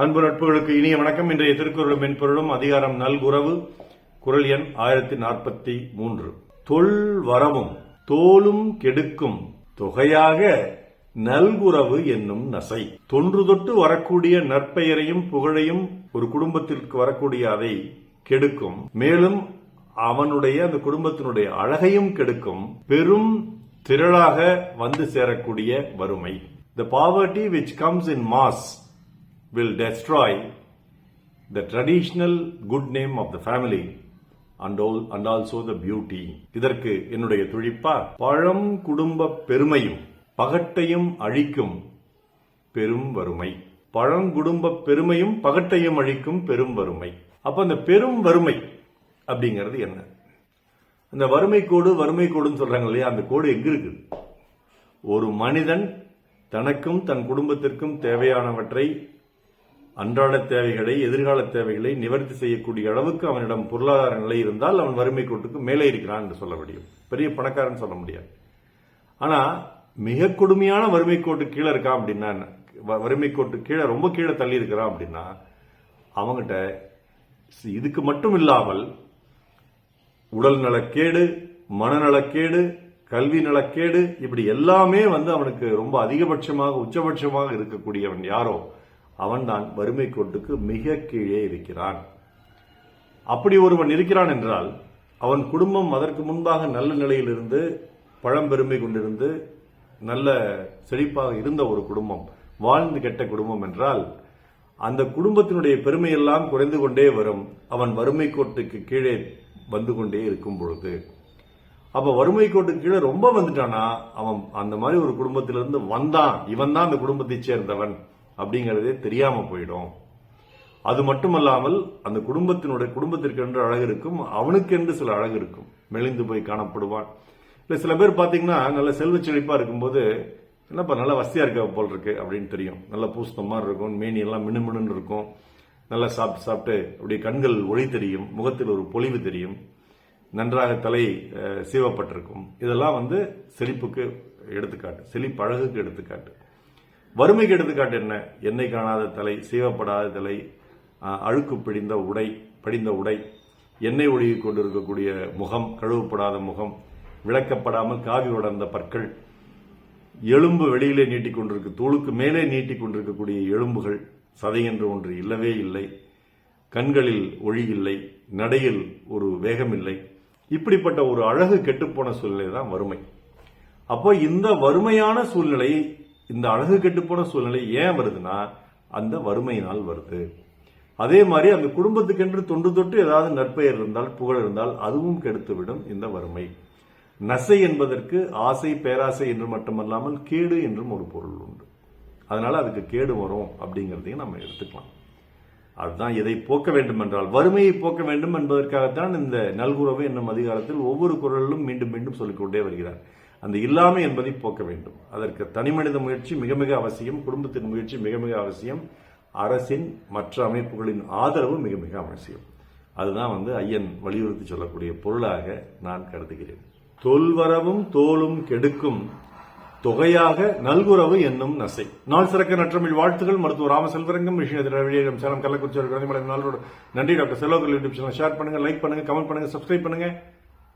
அன்பு நட்புகளுக்கு இனிய வணக்கம். இன்றைய திருக்குறளும் மென்பொருளும் அதிகாரம் நல்குறவு. குரல் எண் ஆயிரத்தி நாற்பத்தி மூன்று. தொல் வரவும் தோலும் கெடுக்கும். தொகையாக நல்குறவு என்னும் நசை. தொன்று தொட்டு வரக்கூடிய நற்பெயரையும் புகழையும் ஒரு குடும்பத்திற்கு வரக்கூடிய அதை கெடுக்கும். மேலும் அவனுடைய அந்த குடும்பத்தினுடைய அழகையும் கெடுக்கும். பெரும் திரளாக வந்து சேரக்கூடிய வறுமை. The poverty which comes in mass will destroy the traditional good name of the family and, all, and also the beauty. இதற்கு என்னுடைய துழிப்பா பழம் குடும்ப பெருமையும் பகட்டையும் அழிக்கும் பெரும் வறுமை. பழங்குடும்ப பெருமையும் பகட்டையும் அழிக்கும் பெரும் வறுமை. அப்ப அந்த பெரும் வறுமை அப்படிங்கிறது என்ன? அந்த வறுமை கோடு வறுமை கோடுன்னு சொல்றாங்க இல்லையா? அந்த கோடு எங்க இருக்குது? ஒரு மனிதன் தனக்கும் தன் குடும்பத்திற்கும் தேவையானவற்றை அன்றாட தேவைகளை எதிர்கால தேவைகளை நிவர்த்தி செய்யக்கூடிய அளவுக்கு அவனிடம் பொருளாதார நிலை இருந்தால் அவன் வறுமை கோட்டுக்கு மேலே இருக்கிறான் என்று சொல்ல முடியும். பெரிய பணக்காரன் சொல்ல முடியாது. ஆனா மிக கொடுமையான வறுமை கோட்டு கீழே இருக்கான் அப்படின்னா வ- வறுமை கோட்டு கீழே ரொம்ப கீழே தள்ளி இருக்கிறான் அப்படின்னா அவங்ககிட்ட இதுக்கு மட்டும் இல்லாமல் உடல் நலக்கேடு மனநலக்கேடு கல்வி நலக்கேடு இப்படி எல்லாமே வந்து அவனுக்கு ரொம்ப அதிகபட்சமாக உச்சபட்சமாக இருக்கக்கூடியவன் யாரோ அவன்தான் வறுமை கோட்டுக்கு மிக கீழே இருக்கிறான். அப்படி ஒருவன் இருக்கிறான் என்றால் அவன் குடும்பம் அதற்கு முன்பாக நல்ல நிலையிலிருந்து பழம்பெருமை கொண்டிருந்து நல்ல செழிப்பாக இருந்த ஒரு குடும்பம் வாழ்ந்து கெட்ட குடும்பம் என்றால் அந்த குடும்பத்தினுடைய பெருமையெல்லாம் குறைந்து கொண்டே வரும். அவன் வறுமை கோட்டுக்கு கீழே வந்து கொண்டே இருக்கும் பொழுது. அப்ப வறுமை கோட்டுக்கு கீழே ரொம்ப வந்துட்டானா? அவன் அந்த மாதிரி ஒரு குடும்பத்திலிருந்து வந்தான். இவன் தான் அந்த குடும்பத்தைச் சேர்ந்தவன். அப்படிங்கிறதே தெரியாம போயிடும். அது மட்டுமல்லாமல் அந்த குடும்பத்தினுடைய குடும்பத்திற்கென்று அழகு இருக்கும் அவனுக்கென்று சில அழகு இருக்கும். மெலிந்து போய் காணப்படுவான். இல்ல சில பேர் பாத்தீங்கன்னா நல்ல செல்வ செழிப்பா இருக்கும்போது என்னப்பா நல்லா வசதியா இருக்க போல் இருக்கு அப்படின்னு தெரியும். நல்ல பூஸ்த மாதிரி இருக்கும் மேனி எல்லாம் மினுமினுன்னு இருக்கும். நல்லா சாப்பிட்டு சாப்பிட்டு அப்படியே கண்கள் ஒளி தெரியும் முகத்தில் ஒரு பொலிவு தெரியும். நன்றாக தலை சீவப்பட்டிருக்கும். இதெல்லாம் வந்து செழிப்புக்கு எடுத்துக்காட்டு செழிப்பழகுக்கு எடுத்துக்காட்டு. வறுமைக்கு எடுத்துக்காட்டு என்ன? எண்ணெய் காணாத தலை சீவப்படாத தலை அழுக்கு பிடிந்த உடை படிந்த உடை எண்ணெய் ஒழுகி கொண்டிருக்கக்கூடிய முகம் கழுவப்படாத முகம் விளக்கப்படாமல் காவி உடர்ந்த பற்கள் எலும்பு வெளியிலே நீட்டிக் கொண்டிருக்கு தோளுக்கு மேலே நீட்டிக் கொண்டிருக்கக்கூடிய எலும்புகள் சதை என்று ஒன்று இல்லவே இல்லை கண்களில் ஒளி இல்லை நடையில் ஒரு வேகம் இல்லை. இப்படிப்பட்ட ஒரு அழகு கெட்டுப்போன சூழ்நிலை தான் வறுமை. அப்போ இந்த வறுமையான சூழ்நிலை இந்த அழகு கெட்டுப்போன சூழ்நிலை ஏன் வருதுன்னா அந்த வறுமையினால் வருது. அதே மாதிரி அந்த குடும்பத்துக்கென்று தொன்று தொட்டு ஏதாவது நற்பெயர் இருந்தால் புகழ் இருந்தால் அதுவும் கெடுத்துவிடும் இந்த வறுமை. நசை என்பதற்கு ஆசை பேராசை என்று மட்டுமல்லாமல் கேடு என்றும் ஒரு பொருள் உண்டு. அதனால அதுக்கு கேடு வரும் அப்படிங்கிறதையும் நம்ம எடுத்துக்கலாம். அதுதான் இதை போக்க வேண்டும் என்றால் வறுமையை போக்க வேண்டும் என்பதற்காகத்தான் இந்த நல்குறவு என்னும் அதிகாரத்தில் ஒவ்வொரு குரலிலும் மீண்டும் மீண்டும் சொல்லிக்கொண்டே வருகிறார். அந்த இல்லாமை என்பதை போக்க வேண்டும். அதற்கு தனிமனித முயற்சி மிக மிக அவசியம் குடும்பத்தின் முயற்சி மிக மிக அவசியம் அரசின் மற்ற அமைப்புகளின் ஆதரவு மிக மிக அவசியம். அதுதான் வந்து ஐயன் வலியுறுத்தி சொல்லக்கூடிய பொருளாக நான் கருதுகிறேன். தொல்வரவும் தோலும் கெடுக்கும் தொகையாக நல்குறவு என்னும் நசை. நாள் சிறக்க நற்றமிழ் வாழ்த்துகள். மருத்துவர் ராம செல்வரங்கம் விஷயம் சேலம் கள்ளக்குறிச்சி நாளோட நன்றி டாக்டர் செல்வர்கள் யூடியூப் சேனல் ஷேர் பண்ணுங்க லைக் பண்ணுங்க கமெண்ட் பண்ணுங்க சப்ஸ்கிரைப் பண்ணுங்க.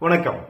வணக்கம்.